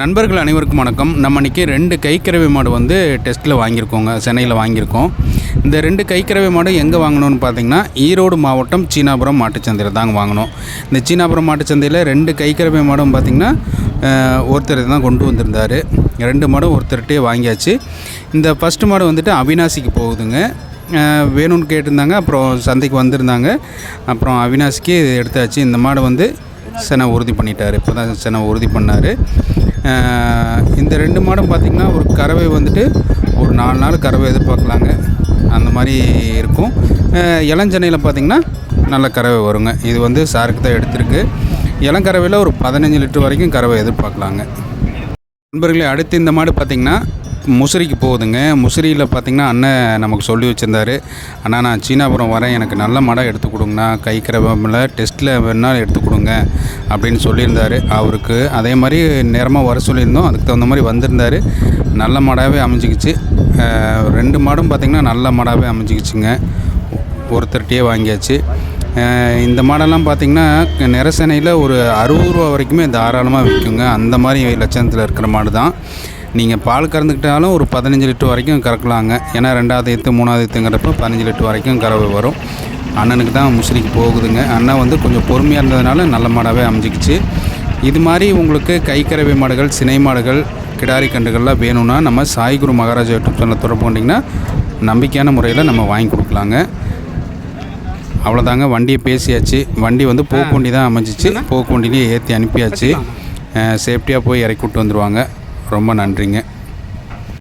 நண்பர்கள் அனைவருக்கும் வணக்கம். நம்ம இன்றைக்கி ரெண்டு கைக்கறவை மாடு வந்து டெஸ்ட்டில் வாங்கியிருக்கோங்க சென்னையில் வாங்கியிருக்கோம். இந்த ரெண்டு கைக்கறவை மாடு எங்கே வாங்கணும்னு பார்த்தீங்கன்னா ஈரோடு மாவட்டம் சீனாபுரம் மாட்டுச்சந்தையில் தாங்க வாங்கினோம் இந்த சீனாபுரம் மாட்டுச்சந்தையில் ரெண்டு கைக்கறவை மாடும் பார்த்திங்கன்னா ஒருத்தர் தான் கொண்டு வந்திருந்தார். ரெண்டு மாடும் ஒருத்தர்கிட்டே வாங்கியாச்சு. இந்த ஃபஸ்ட்டு மாடு வந்துட்டு அவினாசிக்கு போகுதுங்க. வேணும்னு கேட்டிருந்தாங்க அப்புறம் சந்தைக்கு வந்திருந்தாங்க. அப்புறம் அவினாசிக்கு எடுத்தாச்சு. இந்த மாடு வந்து செனை உறுதி பண்ணிட்டார். இப்போ தான் செனை உறுதி பண்ணார். இந்த ரெண்டு மாடம் பார்த்திங்கன்னா ஒரு கறவை வந்துட்டு ஒரு நாலு நாள் கறவை எதிர்பார்க்கலாங்க. அந்த மாதிரி இருக்கும். இளஞ்சென்னையில் பார்த்திங்கன்னா நல்ல கறவை வருங்க. இது வந்து சாருக்கு தான் எடுத்திருக்கு. இளங்கறவையில் ஒரு பதினஞ்சு லிட்டர் வரைக்கும் கறவை எதிர்பார்க்கலாங்க. நண்பர்களே அடுத்து இந்த மாடு பார்த்திங்கன்னா முசிறிக்கு போகுதுங்க. முசிறியில் பார்த்திங்கன்னா அண்ணன் நமக்கு சொல்லி வச்சுருந்தாரு. அண்ணா நான் சீனாபுரம் வரேன். எனக்கு நல்ல மாடாக எடுத்து கொடுங்கண்ணா. கை கிரவமில் டெஸ்ட்டில் வேணாலும் எடுத்து கொடுங்க அப்படின்னு சொல்லியிருந்தாரு. அவருக்கு அதே மாதிரி நேரமாக வர சொல்லியிருந்தோம். அதுக்கு தகுந்த மாதிரி வந்திருந்தார். நல்ல மாடாகவே அமைஞ்சிக்கிச்சு. ரெண்டு மாடும் பார்த்திங்கன்னா நல்ல மாடாகவே அமைஞ்சிக்கிச்சுங்க. ஒருத்தர்கிட்டயே வாங்கியாச்சு. இந்த மாடெல்லாம் பார்த்திங்கன்னா நிறசனையில் ஒரு அறுபது ரூபா வரைக்குமே தாராளமாக விற்குங்க அந்த மாதிரி லட்சணத்தில் இருக்கிற மாடு தான் நீங்கள் பால் கறந்துக்கிட்டாலும் ஒரு பதினஞ்சு லிட்டர் வரைக்கும் கறக்கலாங்க. ஏன்னா ரெண்டாவது எத்து மூணாவது எத்துங்கிறப்ப பதினஞ்சு லிட்டர் வரைக்கும் கறவை வரும். அண்ணனுக்கு தான் முசிறிக்கு போகுதுங்க. அண்ணன் வந்து கொஞ்சம் பொறுமையாக இருந்ததுனால நல்ல மாடாகவே அமைஞ்சிக்கிச்சு. இது மாதிரி உங்களுக்கு கைக்கறவை மாடுகள் சினை மாடுகள் கிடாரி கண்டுகள்லாம் வேணும்னா நம்ம சாய்குரு மகாராஜா யூடியூப் சேனலில் தொடர்பு கொண்டிங்கன்னா நம்பிக்கையான முறையில் நம்ம வாங்கி கொடுக்கலாங்க. அவ்வளோதாங்க வண்டியை பேசியாச்சு. வண்டி வந்து போக்கு வண்டி தான் அமைஞ்சிச்சு. போக்கு வண்டியிலே ஏற்றி அனுப்பியாச்சு. சேஃப்டியாக போய் இறக்கி விட்டு வந்துடுவாங்க ரொம்ப நன்றிங்க.